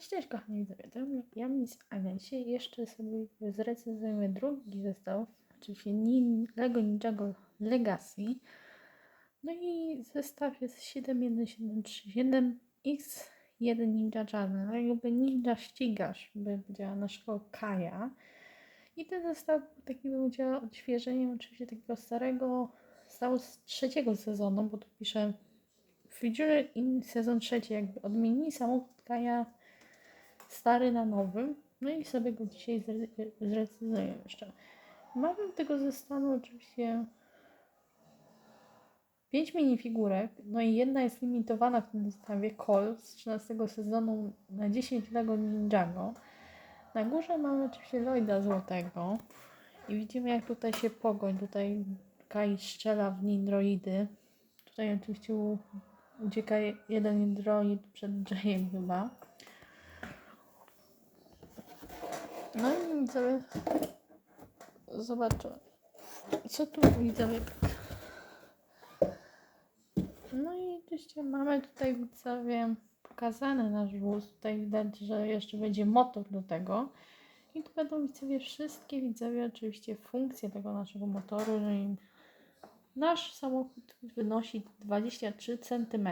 Cześć, kochani widzowie, to ja Miss Ania. Dzisiaj jeszcze sobie zrecenzujemy drugi zestaw, oczywiście nin, Lego Ninjago Legacy. No i zestaw jest 71737 X1 Ninja Czarny, no jakby ninja ścigasz, by powiedziała naszego Kaja. I ten zestaw taki bym powiedziała odświeżeniem oczywiście takiego starego, stał z trzeciego sezonu, bo tu piszę Feature in sezon trzeci, jakby odmienili samochód Kaja stary na nowym. No i sobie go dzisiaj zre- zrecenzuję jeszcze. Mamy tego zestawu oczywiście 5 minifigurek, no i jedna jest limitowana w tym zestawie Call z 13 sezonu na 10 Lego Ninjago. Na górze mamy oczywiście Lloyda Złotego i widzimy jak tutaj się pogoń, tutaj Kai strzela w nindroidy. Tutaj oczywiście ucieka jeden nindroid przed Jayem chyba. No i widzowie, zobaczę, co tu widzowie. No i oczywiście mamy tutaj widzowie pokazany nasz wóz. Tutaj widać, że jeszcze będzie motor do tego. I tu będą widzowie wszystkie widzowie oczywiście funkcje tego naszego motoru. No i nasz samochód wynosi 23 cm.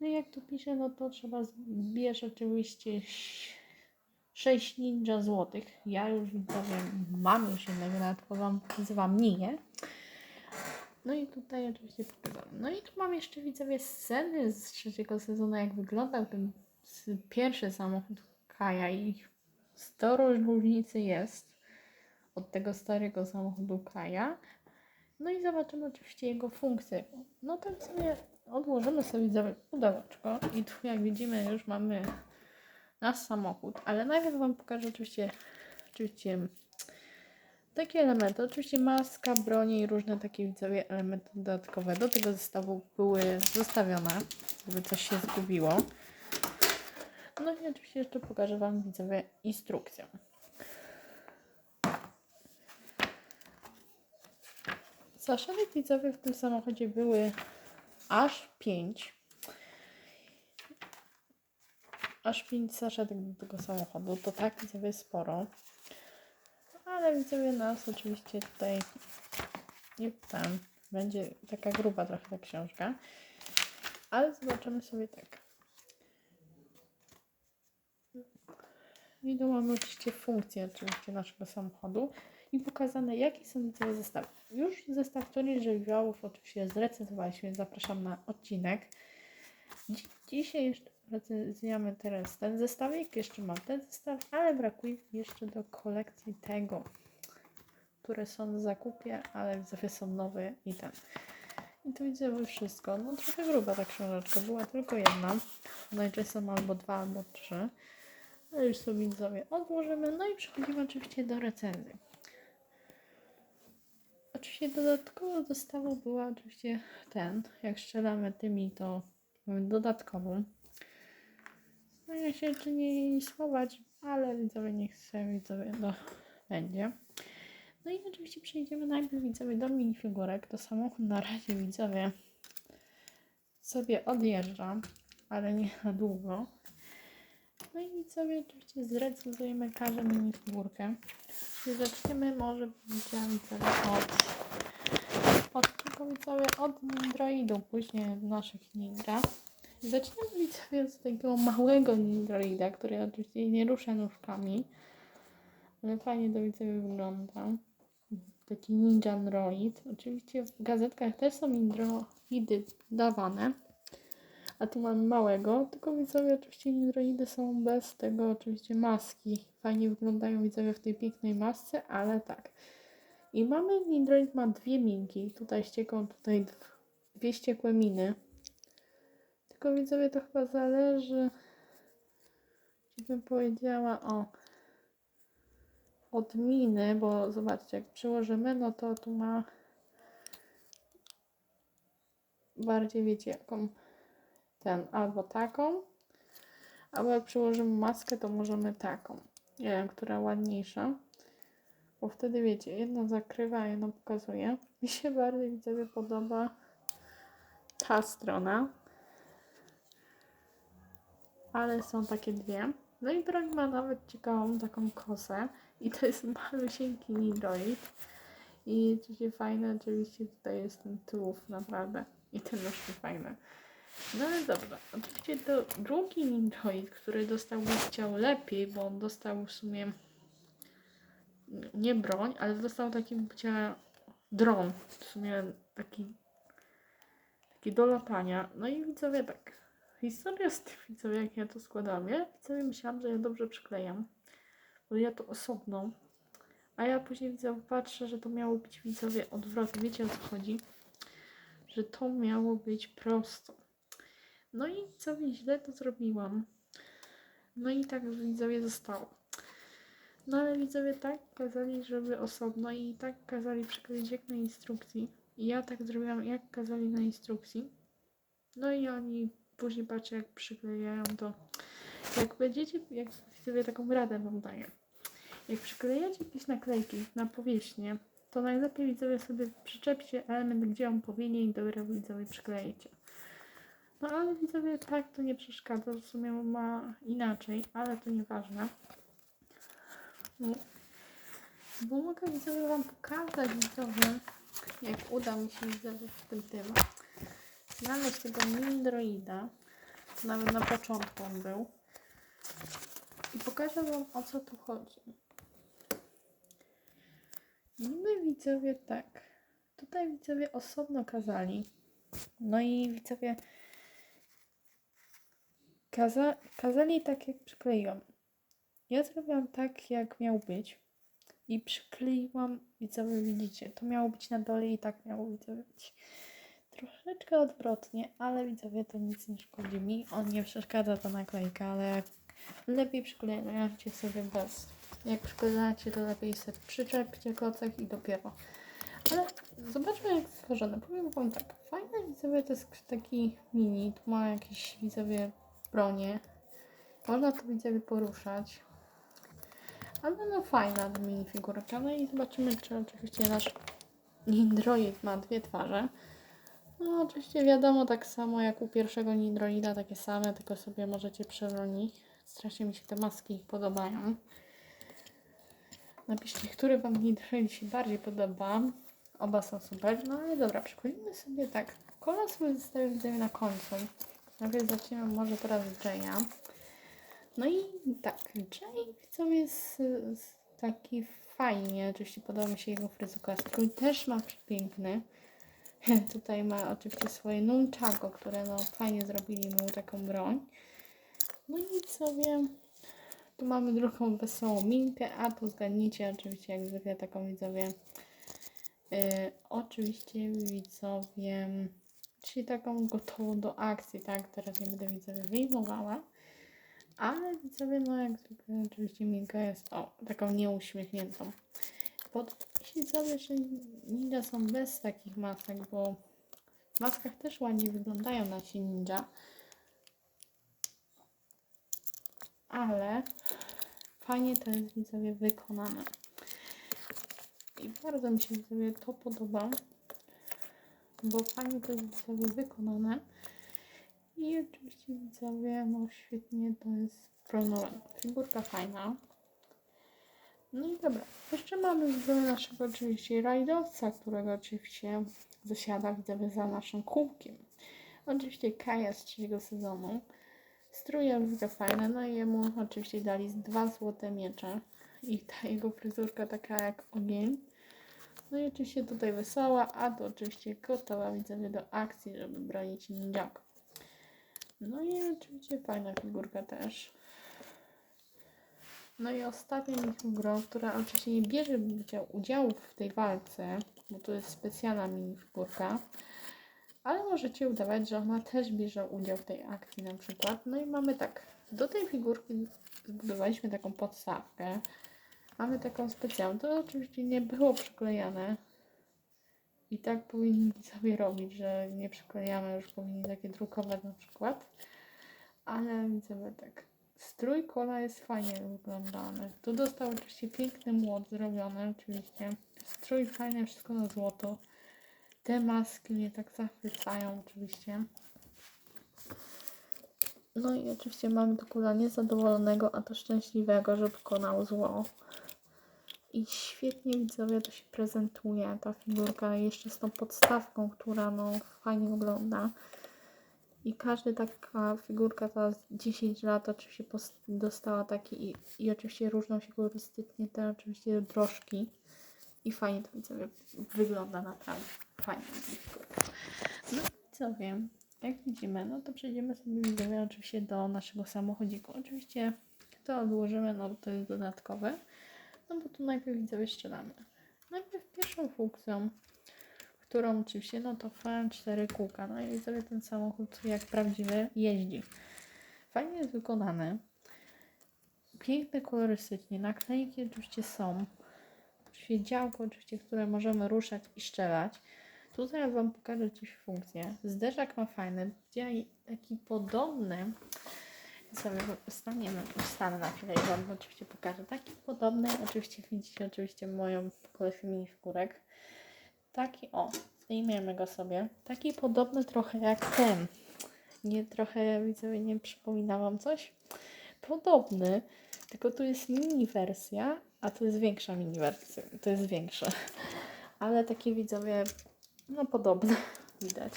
No i jak tu pisze, no to trzeba zbierać oczywiście 6 ninja złotych. Ja już widzowie mam już jednego, nawet wam nazywam nie. No i tutaj oczywiście pokazane. No i tu mam jeszcze widzowie sceny z trzeciego sezonu, jak wyglądał ten pierwszy samochód Kaja i sporo różnicy jest od tego starego samochodu Kaja. No i zobaczymy oczywiście jego funkcję. No to sobie odłożymy sobie widzowie pudełeczko i tu jak widzimy już mamy nasz samochód, ale najpierw Wam pokażę oczywiście, oczywiście takie elementy. Oczywiście maska, bronie i różne takie widzowie elementy dodatkowe do tego zestawu były zostawione, gdyby coś się zgubiło. No i oczywiście jeszcze pokażę Wam widzowie instrukcję. Zaszenek widzowie w tym samochodzie były aż 5 aż 5 saszetek do tego samochodu. To tak widzowie sporo. Ale widzowie nas oczywiście tutaj nie tam będzie taka gruba trochę ta książka. Ale zobaczymy sobie tak. I tu mamy oczywiście funkcje oczywiście naszego samochodu i pokazane jakie są widzowie zestawy. Już zestaw Tony Żywiołów oczywiście zrecenzowaliśmy, zapraszam na odcinek. Dzi- Dzisiaj jeszcze recenzujemy teraz ten zestawik, jeszcze mam ten zestaw, ale brakuje jeszcze do kolekcji tego, które są w zakupie, ale widzowie są nowe i ten. I tu widzę już wszystko. No trochę gruba ta książeczka, była tylko jedna. Najczęściej są albo dwa, albo trzy. Ale już sobie widzowie odłożymy. No i przechodzimy oczywiście do recenzji. Oczywiście dodatkowo dostawą była oczywiście ten, jak strzelamy tymi, to mamy dodatkową. No ja się jeszcze nie schować, ale widzowie nie chcę, widzowie, no będzie. No i oczywiście przejdziemy najpierw widzowie do minifigurek. To samochód na razie widzowie sobie odjeżdża, ale nie na długo. No i widzowie oczywiście zrecenzujemy każdą minifigurkę. I zaczniemy może widziałem widzowie od od tylko widzowie od Nindroidu, później naszych ninja. Zaczniemy widzowie z takiego małego Nindroida, który oczywiście nie rusza nóżkami, ale fajnie to widzowie wygląda. Taki ninja android. Oczywiście w gazetkach też są nindroidy dawane. A tu mamy małego, tylko widzowie oczywiście nindroidy są bez tego oczywiście maski. Fajnie wyglądają widzowie w tej pięknej masce, ale tak. I mamy, Nindroid ma dwie minki. Tutaj ścieką, tutaj dwie ściekłe miny. Tylko widzowie to chyba zależy, czy bym powiedziała o od miny, bo zobaczcie, jak przyłożymy, no to tu ma bardziej wiecie jaką ten, albo taką, albo jak przyłożymy maskę, to możemy taką. Nie wiem, która ładniejsza. Bo wtedy wiecie, jedno zakrywa, a jedno pokazuje. Mi się bardziej widzowie podoba ta strona. Ale są takie dwie. No i broń ma nawet ciekawą taką kosę i to jest malusieńki Nidroid. I oczywiście fajne, oczywiście tutaj jest ten tułów naprawdę i ten nóżki fajne. No ale dobra, oczywiście to drugi Nidroid, który dostał chciał lepiej, bo on dostał w sumie nie broń, ale dostał taki bycia dron, w sumie taki taki do latania. No i widzowie tak, historia z tym widzowie, jak ja to składam, ja widzowie myślałam, że ja dobrze przyklejam, bo ja to osobno, a ja później widzowie patrzę, że to miało być widzowie odwrotnie, wiecie o co chodzi? Że to miało być prosto. No i co źle to zrobiłam. No i tak widzowie zostało. No ale widzowie tak kazali, żeby osobno i tak kazali przykleić jak na instrukcji. I ja tak zrobiłam, jak kazali na instrukcji. No i oni później patrzę, jak przyklejają to. Jak będziecie, jak sobie taką radę wam daję. Jak przyklejacie jakieś naklejki na powierzchnię, to najlepiej widzowie sobie przyczepcie element, gdzie on powinien i dopiero widzowie przyklejecie. No ale widzowie tak to nie przeszkadza, w sumie ma inaczej, ale to nieważne. No. Bo mogę widzowie wam pokazać widzowie, jak uda mi się widzowie w tym tym znaleźć tego Mindroida. Nawet na początku on był. I pokażę wam o co tu chodzi. Niby widzowie tak. Tutaj widzowie osobno kazali. No i widzowie kaza kazali tak jak przykleiłam. Ja zrobiłam tak jak miał być. I przykleiłam, widzowie widzicie, to miało być na dole i tak miało widzowie być. Troszeczkę odwrotnie, ale widzowie to nic nie szkodzi mi. On nie przeszkadza ta naklejka, ale lepiej przyklejajcie sobie bez. Jak przyklejacie, to lepiej sobie przyczepcie kocek i dopiero. Ale zobaczmy jak stworzone. Powiem wam tak, fajne widzowie to jest taki mini, tu ma jakieś widzowie bronie. Można to widzowie poruszać. Ale no fajna minifigurka. No i zobaczymy, czy oczywiście nasz Nindroid ma dwie twarze. No oczywiście wiadomo, tak samo jak u pierwszego Nindroida, takie same, tylko sobie możecie przeronić. Strasznie mi się te maski podobają. Napiszcie, który Wam Nindroid się bardziej podoba. Oba są super. No ale dobra, przypomnijmy sobie tak. Kola sobie zostawię na końcu. Najpierw zaczniemy może teraz z Jaya. No i tak, Jay co jest y, taki fajnie, oczywiście podoba mi się jego fryzurka. Strój też ma piękny. Tutaj ma oczywiście swoje nunchako, które no fajnie zrobili mu taką broń. No i sobie tu mamy drugą wesołą minkę, a tu zgadnijcie oczywiście jak zwykle taką widzowie yy, oczywiście widzowie czyli taką gotową do akcji, tak? Teraz nie będę widzowie wyjmowała. Ale widzowie, no jak zwykle oczywiście Milka jest o, taką nieuśmiechniętą. Pod że ninja są bez takich masek, bo w maskach też ładnie wyglądają nasi ninja. Ale fajnie to jest widzowie wykonane. I bardzo mi się widzowie to podoba, bo fajnie to jest widzowie wykonane. I oczywiście widzowie, no świetnie to jest pronowana. Figurka fajna. No i dobra. Jeszcze mamy widzowie naszego oczywiście rajdowca, którego oczywiście zasiada za naszym kółkiem. Oczywiście Kaja z trzeciego sezonu. Stroje widzę fajne, no i jemu oczywiście dali dwa złote miecze. I ta jego fryzurka taka jak ogień. No i oczywiście tutaj wesoła, a to oczywiście gotowa widzowie do akcji, żeby bronić ninjaków. No i oczywiście fajna figurka też. No i ostatnia minifigura, która oczywiście nie bierze udziału w tej walce, bo to jest specjalna minifigurka, ale możecie udawać, że ona też bierze udział w tej akcji na przykład. No i mamy tak, do tej figurki zbudowaliśmy taką podstawkę. Mamy taką specjalną, to oczywiście nie było przyklejane. I tak powinni sobie robić, że nie przyklejamy, już powinni takie drukować na przykład. Ale widzimy tak. Strój kola jest fajnie wyglądany. Tu dostał oczywiście piękny młot zrobiony, oczywiście. Strój fajny, wszystko na złoto. Te maski mnie tak zachwycają oczywiście. No i oczywiście mamy tu kula niezadowolonego, a to szczęśliwego, że pokonał zło. I świetnie widzowie to się prezentuje, ta figurka jeszcze z tą podstawką, która no fajnie wygląda. I każda taka figurka ta z 10 lat oczywiście dostała taki i, i oczywiście różną się kolorystycznie te oczywiście drożki. I fajnie to widzowie wygląda naprawdę. Fajnie. No co wiem, jak widzimy, no to przejdziemy sobie widzowie oczywiście do naszego samochodziku. Oczywiście to odłożymy, no bo to jest dodatkowe. No bo tu najpierw widzowie strzelamy. Najpierw pierwszą funkcją, którą oczywiście, no to fan 4 kółka. No i widzowie ten samochód jak prawdziwy jeździ. Fajnie jest wykonany. Piękny kolorystycznie. Naklejki oczywiście są. Oczywiście oczywiście, które możemy ruszać i strzelać. Tutaj ja Wam pokażę coś funkcję. Zderzak ma fajny, taki podobny. Sobie staniemy, stanę na chwilę i Wam oczywiście pokażę. Taki podobny, oczywiście widzicie oczywiście moją kolekcję minifigurek. Taki, o, zdejmiemy go sobie. Taki podobny trochę jak ten. Nie trochę, widzowie, nie przypomina Wam coś? Podobny, tylko tu jest mini wersja, a tu jest większa mini wersja. To jest większe. Ale takie widzowie, no podobne widać.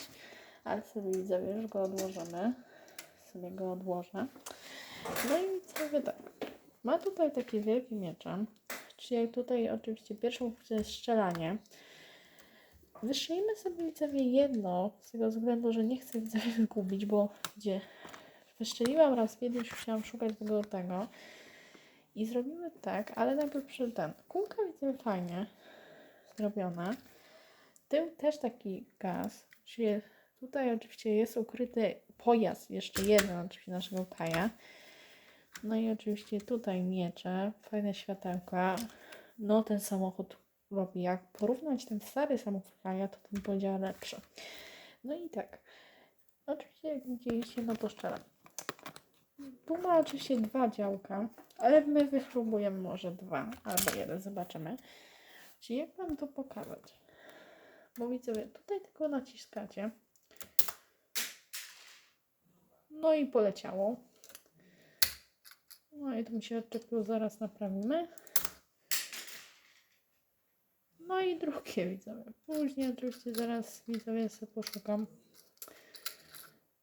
Ale sobie widzowie już go odłożymy. Sobie go odłożę. No i widzowie tak. Ma tutaj takie wielkie miecze. Czyli tutaj oczywiście pierwszą funkcją jest strzelanie. Wyszyjmy sobie widzowie jedno, z tego względu, że nie chcę widzowie wygubić, bo gdzie wystrzeliłam raz kiedyś, musiałam szukać tego tego. I zrobimy tak, ale najpierw przy ten. Kulka widzę fajnie zrobiona. Tył też taki gaz, czyli tutaj oczywiście jest ukryty pojazd, jeszcze jeden oczywiście naszego Kaja. No i oczywiście tutaj miecze, fajne światełka. No ten samochód robi, jak porównać ten stary samochód Kaja, to ten powiedziała lepszy. No i tak, oczywiście jak widzieliście, no to szczerze. Tu ma oczywiście dwa działka, ale my wypróbujemy może dwa albo jeden, zobaczymy. Czyli jak Wam to pokazać? Bo widzowie, tutaj tylko naciskacie. No i poleciało. No i tu mi się odczepiło, zaraz naprawimy. No i drugie widzowie. Później oczywiście zaraz widzowie sobie poszukam.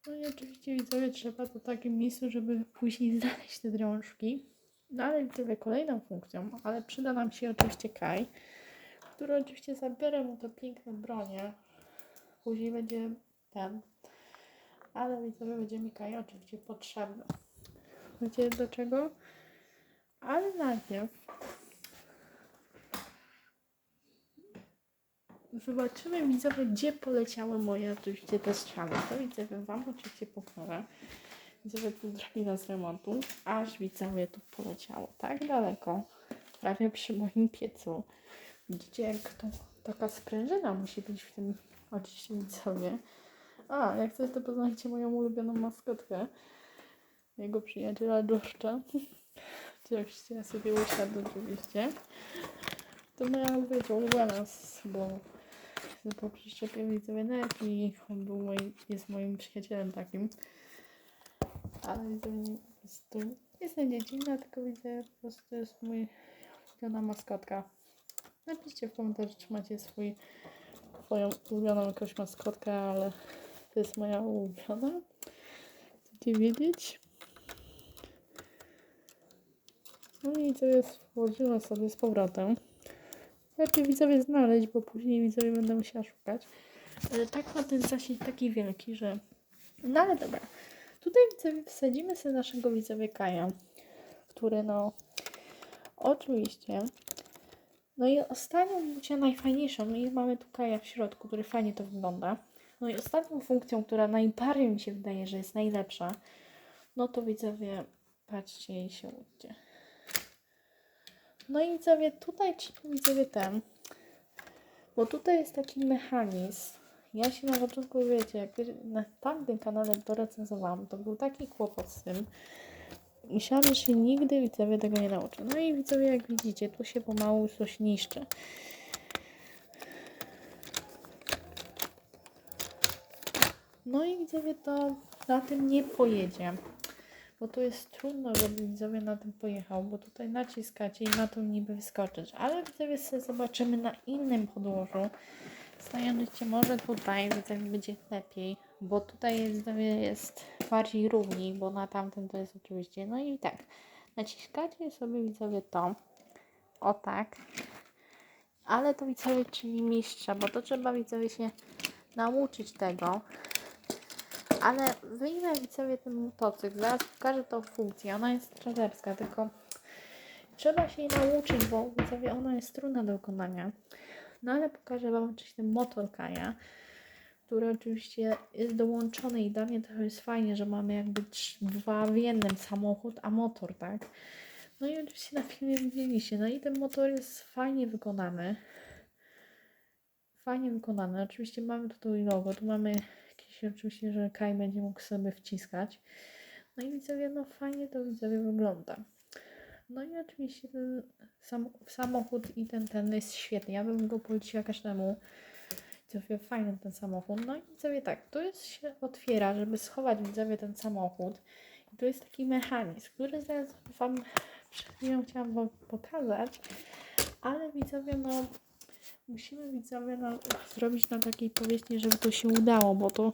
No i oczywiście widzowie trzeba to takim miejscu, żeby później znaleźć te drążki. No ale widzowie kolejną funkcją, ale przyda nam się oczywiście Kaj, który oczywiście zabiorę mu te piękne bronie. Później będzie ten. Ale widzowie będzie mi Kaj oczywiście potrzebny. Wiecie do czego? Ale najpierw zobaczymy widzowie, gdzie poleciały moje oczywiście te strzały. To widzowie wam oczywiście pokażę. Widzowie tu drabina z remontu, aż widzowie tu poleciało tak daleko, prawie przy moim piecu. Widzicie jak to taka sprężyna musi być w tym oczywiście widzowie. A, jak chcecie to poznajcie moją ulubioną maskotkę. Jego przyjaciela George'a. Oczywiście ja sobie usiadł oczywiście. To moja wiecie, ulubiona, bo po przyczepie widzowie nawet i on był moim, jest moim przyjacielem takim. Ale widzowie nie jest nie dziecinna, tylko widzę po prostu to jest mój ulubiona maskotka. Napiszcie w komentarzu, czy macie swój, swoją ulubioną jakąś maskotkę, ale to jest moja ulubiona. Chcecie wiedzieć? No i co jest, włożyła sobie z powrotem. Lepiej widzowie znaleźć, bo później widzowie będę musiała szukać. Ale tak ma ten zasięg taki wielki, że... No ale dobra. Tutaj widzowie wsadzimy sobie naszego widzowie Kaja, który no... Oczywiście... No i ostatnią funkcją najfajniejszą, no i mamy tu Kaja w środku, który fajnie to wygląda. No i ostatnią funkcją, która najbardziej mi się wydaje, że jest najlepsza, no to widzowie, patrzcie i się łudźcie. No i widzowie, tutaj trzeba widzowie ten, bo tutaj jest taki mechanizm. Ja się na początku, wiecie, jak na tamtym kanale to recenzowałam, to był taki kłopot z tym. Myślałam, że się nigdy widzowie tego nie nauczę. No i widzowie, jak widzicie, tu się pomału coś niszczy. No i widzowie, to na tym nie pojedzie. Bo tu jest trudno, żeby widzowie na tym pojechał, bo tutaj naciskacie i na to niby wyskoczyć, ale widzowie sobie zobaczymy na innym podłożu. Stając może tutaj widzowie będzie lepiej, bo tutaj widzowie jest bardziej równi, bo na tamtym to jest oczywiście, no i tak, naciskacie sobie widzowie to, o tak, ale to widzowie czyni mistrza, bo to trzeba widzowie się nauczyć tego. Ale wyjmę widzowie ten motocykl, zaraz pokażę tą funkcję, ona jest traderska, tylko trzeba się jej nauczyć, bo widzowie ona jest trudna do wykonania. No ale pokażę Wam oczywiście motor Kaja, który oczywiście jest dołączony i dla mnie to jest fajnie, że mamy jakby dwa w jednym samochód, a motor, tak? No i oczywiście na filmie widzieliście, no i ten motor jest fajnie wykonany. Fajnie wykonany. Oczywiście mamy tutaj logo, tu mamy jakieś oczywiście, że Kai będzie mógł sobie wciskać. No i widzowie, no fajnie to widzowie wygląda. No i oczywiście ten sam, samochód i ten, ten jest świetny. Ja bym go poleciła każdemu. Widzowie, fajny ten samochód. No i widzowie tak, tu jest się otwiera, żeby schować widzowie ten samochód. I tu jest taki mechanizm, który zaraz Wam przed chwilą chciałam Wam pokazać. Ale widzowie, no musimy widzowie no, zrobić na takiej powierzchni, żeby to się udało, bo to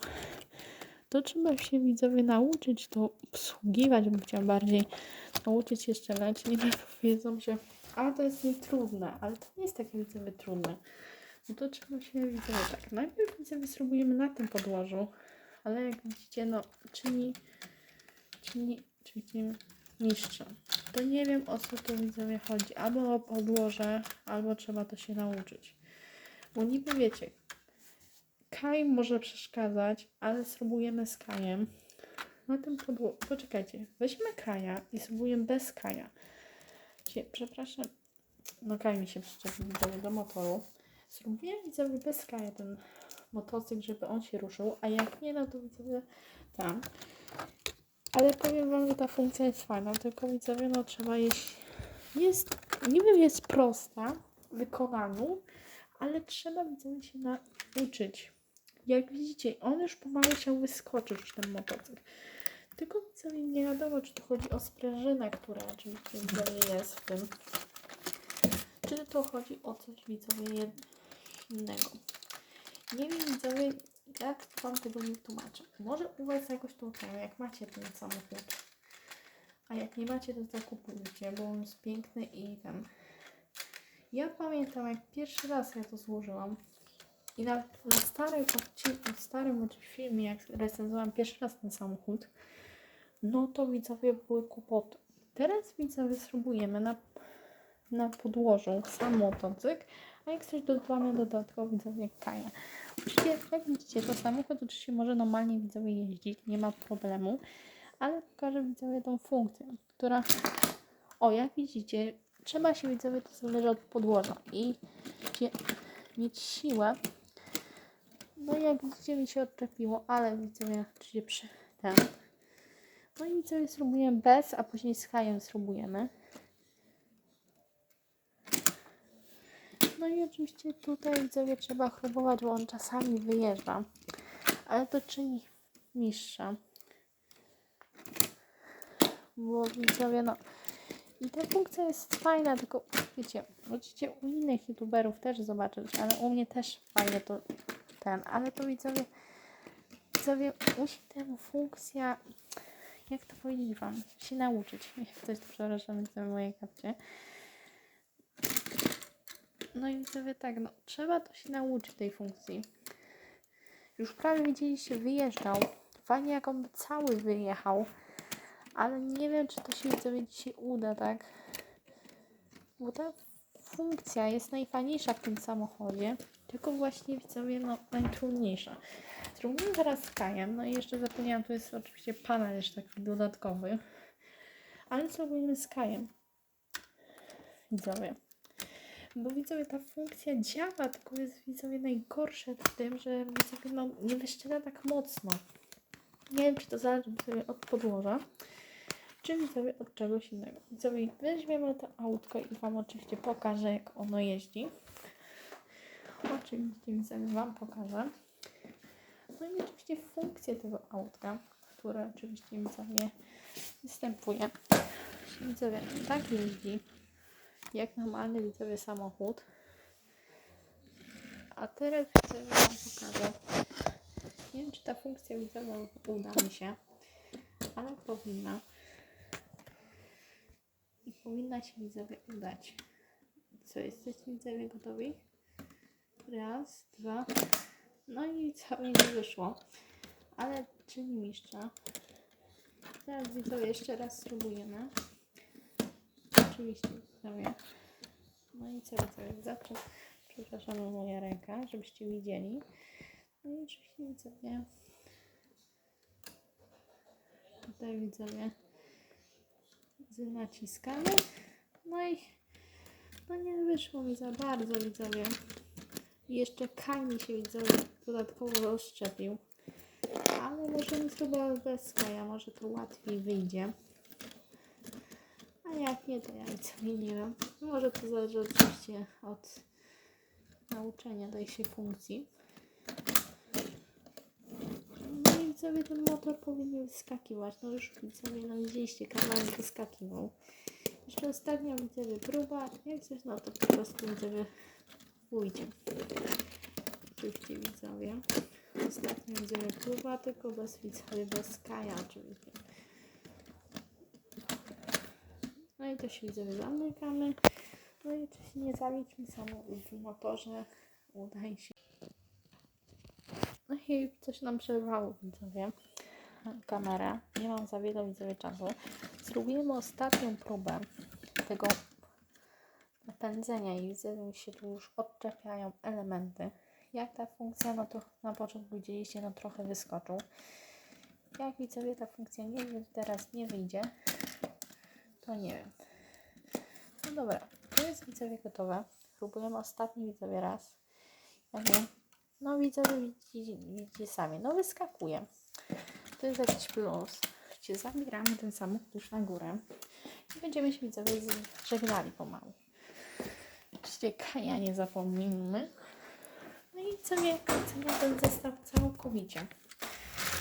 to trzeba się widzowie nauczyć to obsługiwać, bym chciała bardziej nauczyć jeszcze leć. Nie wiedzą, że ale to jest nietrudne, ale to nie jest takie widzowie trudne. No to trzeba się widzowie tak. Najpierw widzowie spróbujemy na tym podłożu, ale jak widzicie, no czyni, czyni, czyni mistrza. To nie wiem o co tu widzowie chodzi. Albo o podłoże, albo trzeba to się nauczyć. Bo niby wiecie, Kaj może przeszkadzać, ale spróbujemy z Kajem. Na tym podłożu. Poczekajcie, weźmy Kaja i spróbujemy bez Kaja. Przepraszam. No Kaj mi się przyczepił widzowie do motoru. Spróbuję widzowie bez Kaja ten motocykl, żeby on się ruszył, a jak nie, no to widzowie tam. Ale powiem wam, że ta funkcja jest fajna, tylko widzowie, no trzeba jeść. Jest, niby jest prosta w wykonaniu, ale trzeba widzowie się nauczyć. Jak widzicie, on już pomału chciał wyskoczyć już ten motocykl. Tylko widzowie nie wiadomo, czy to chodzi o sprężynę, która oczywiście widzowie jest w tym. Czy to chodzi o coś widzowie innego. Nie wiem widzowie, jak wam tego nie tłumaczę. Może u was jakoś ten, jak macie ten samochód. A jak nie macie, to zakupujcie, bo on jest piękny i ten. Ja pamiętam, jak pierwszy raz ja to złożyłam. I na, na starym odcinku, w starym filmie, jak recenzowałam pierwszy raz ten samochód, no to widzowie były kłopoty. Teraz widzowie spróbujemy na, na podłożu sam motocykl, a jak coś dodamy dodatkowo widzowie kaja. Oczywiście, jak widzicie, to samochód oczywiście może normalnie widzowie jeździć, nie ma problemu, ale pokażę widzowie tą funkcję, która, o jak widzicie, trzeba się widzowie, to zależy od podłoża i się, mieć siłę. No jak widzicie mi się odczepiło, ale widzowie oczywiście przy ten. No i widzowie spróbujemy bez, a później z hajem spróbujemy. No i oczywiście tutaj widzowie trzeba chrubować, bo on czasami wyjeżdża. Ale to czyni mistrza. Bo widzowie, no i ta funkcja jest fajna, tylko wiecie, możecie u innych youtuberów też zobaczyć, ale u mnie też fajnie to ten, ale to widzowie, widzowie musi tę funkcja, jak to powiedzieć wam, się nauczyć. Jak ktoś to przepraszam, widzę moje kapcie. No i widzowie tak, no trzeba to się nauczyć tej funkcji. Już prawie widzieliście, wyjeżdżał. Fajnie jak on cały wyjechał. Ale nie wiem, czy to się widzowie dzisiaj uda, tak? Bo ta funkcja jest najfajniejsza w tym samochodzie, tylko właśnie widzowie, no najtrudniejsza. Spróbujemy teraz z Kajem, no i jeszcze zapomniałam, tu jest oczywiście panel jeszcze taki dodatkowy, ale spróbujemy z Kajem. Widzowie. Bo widzowie, ta funkcja działa, tylko jest widzowie najgorsze w tym, że widzowie no, nie wyszczela tak mocno. Nie wiem, czy to zależy sobie od podłoża, czy widzowie od czegoś innego. Widzowie, weźmiemy to autko i Wam oczywiście pokażę, jak ono jeździ. Oczywiście widzowie Wam pokażę. No i oczywiście funkcje tego autka, które oczywiście widzowie występuje. Widzowie, tak jeździ, jak normalny widzowie samochód. A teraz widzowie wam pokażę. Nie wiem, czy ta funkcja widzowa uda mi się, ale powinna. I powinna się widzowie udać. Co, jesteście widzowie gotowi? Raz, dwa. No i całe nie wyszło. Ale czyni mistrza. Teraz widzowie jeszcze raz spróbujemy. Oczywiście widzowie. No i co widzowie? Zawsze przepraszam moja ręka, żebyście widzieli. No i oczywiście widzowie. Tutaj widzowie naciskamy. No i no nie wyszło mi za bardzo widzowie. I jeszcze Kami się widzowie dodatkowo rozszczepił. Ale możemy spróbować bez Kaja, może to łatwiej wyjdzie. A jak nie, to ja widzowie nie wiem. Może to zależy oczywiście od nauczenia tej się funkcji. No i widzowie ten motor powinien wyskakiwać. No już widzowie, no widzieliście, kawałek wyskakiwał. Jeszcze ostatnia widzowie próba. Jak coś, no to po prostu widzowie pójdzie. Oczywiście widzowie. Ostatnia widzowie próba, tylko bez widzowie, bez Kaja oczywiście. No i to się widzowie zamykamy. No i oczywiście nie zawiedźmy samochód w motorze. Udaje się. No i coś nam przerwało widzowie. Kamera. Nie mam za wiele widzowie czasu. Spróbujemy ostatnią próbę tego napędzenia i widzę, że się tu już odczepiają elementy. Jak ta funkcja, no to na początku widzieliście, no trochę wyskoczył. Jak widzowie ta funkcja nie wiem, teraz nie wyjdzie, to nie wiem. No dobra, to jest widzowie gotowe. Próbujemy ostatni widzowie raz. Jak nie? No widzowie widzicie, widzicie sami, no wyskakuje. To jest jakiś plus. Widzicie, zabieramy ten samochód już na górę i będziemy się widzowie żegnali pomału. Oczywiście Kaja nie zapomnimy. No i sobie kończymy ten zestaw całkowicie.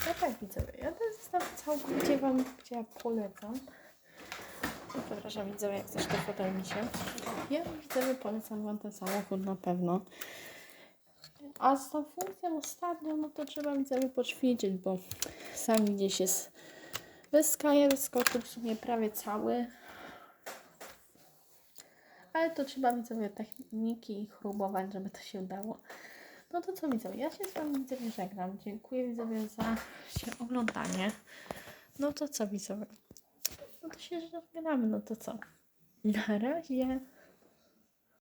No tak widzowie, ja ten zestaw całkowicie Wam gdzie polecam. No, przepraszam widzowie, jak coś to mi się. Ja widzowie polecam Wam ten samochód na pewno. A z tą funkcją ostatnią, no to trzeba widzowie poćwiczyć, bo sami gdzieś jest bez Kaja wyskoczył w sumie prawie cały. Ale to trzeba widzowie techniki i chrubować, żeby to się udało. No to co widzowie, ja się z Wami widzowie żegnam. Dziękuję widzowie za się oglądanie. No to co widzowie? No to się żegnamy, no to co? Na razie.